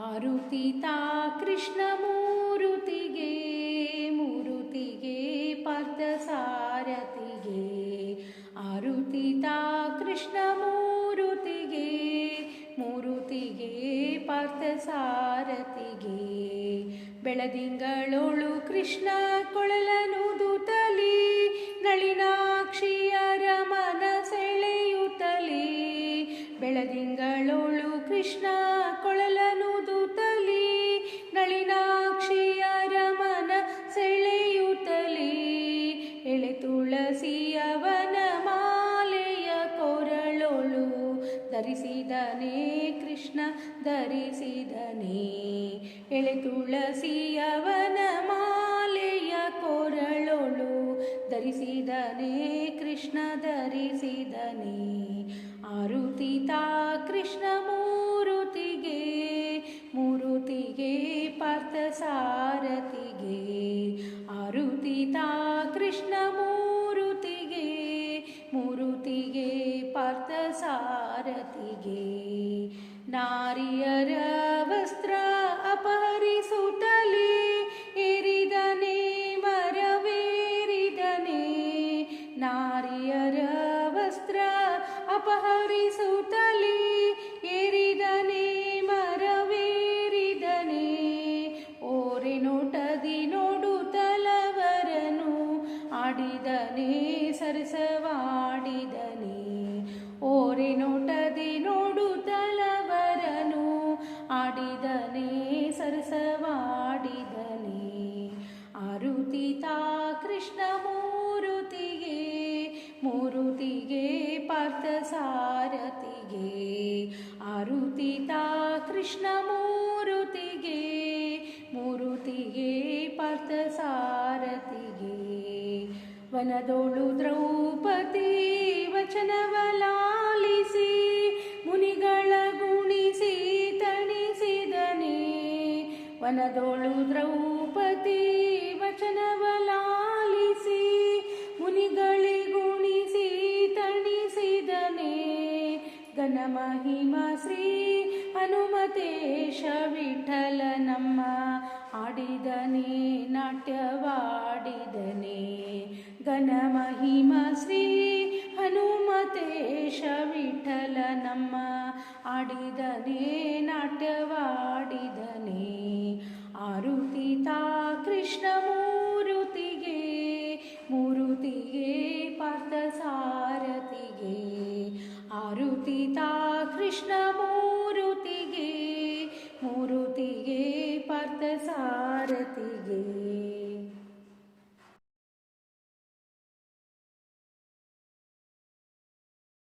ಆರುತಿತಾ ಕೃಷ್ಣ ಮೂರುತಿಗೆ ಮೂರುತಿಗೆ ಪಾರ್ಥ ಸಾರಥಿಗೆ ಆರುತಿತಾ ಕೃಷ್ಣ ಮೂರುತಿಗೆ ಮೂರುತಿಗೆ ಪಾರ್ಥ ಸಾರಥಿಗೆ ಬೆಳದಿಂಗಳೋಳು ಕೃಷ್ಣ ಕೊಳಲನುದುತ್ತಲಿ ನಳಿನಾಕ್ಷಿಯರ ಮನ ಸೆಳೆಯುತ್ತಲಿ ಬೆಳದಿಂಗಳೋಳು ಕೃಷ್ಣ ಧರಿಸಿದನೇ ಕೃಷ್ಣ ಧರಿಸಿದನೇ. ಎಳೆ ತುಳಸಿಯವನ ಮಾಲೆಯ ಕೊರಳೊಳು ಧರಿಸಿದನೇ ಕೃಷ್ಣ ಧರಿಸಿದನೇ. ಆರುತಿತಾ ಕೃಷ್ಣ ಪಾರ್ಥ ಸಾರಥಿಗೆ. ನಾರಿಯರ ವಸ್ತ್ರ ಅಪಹರಿಸುತ್ತಲೇ ಏರಿದನೇ, ಮರವೇರಿದನೆ. ನಾರಿಯರ ವಸ್ತ್ರ ಅಪಹರಿಸುತ್ತಲೇ ಏರಿದನೇ, ಮರವೇರಿದನೆ. ಓರೆ ನೋಟದಿ ನೋಡುತ್ತಲವರನು ಆಡಿದನೇ ಸರಸವಾಡಿದನೇ ಮೂರುತಿಗೆ ಪಾರ್ಥ ಸಾರಥಿಗೆ ಆರುತಿತಾ ಕೃಷ್ಣ ಮೂರುತಿಗೆ ಮೂರುತಿಗೆ ಪಾರ್ಥ ಸಾರತಿಗೆ. ವನದೋಳು ದ್ರೌಪದಿ ವಚನವಲಾಲಿಸಿ, ಮುನಿಗಳ ಗುಣಿಸಿ ತಣಿಸಿದನೆ. ವನದೋಳು ದ್ರೌಪದಿ ವಚನವಲಾಲಿಸಿ ಮಹಿಮ ಶ್ರೀ ಹನುಮತೇಶ ವಿಠಲ ನಮ್ಮ ಆಡಿದನೆ, ನಾಟ್ಯವಾಡಿದನೆ. ಘನ ಮಹಿಮ ಶ್ರೀ ಹನುಮತೇಶ ವಿಠಲ ನಮ್ಮ ಆಡಿದನೆ, ನಾಟ್ಯವಾಡಿದನೇ.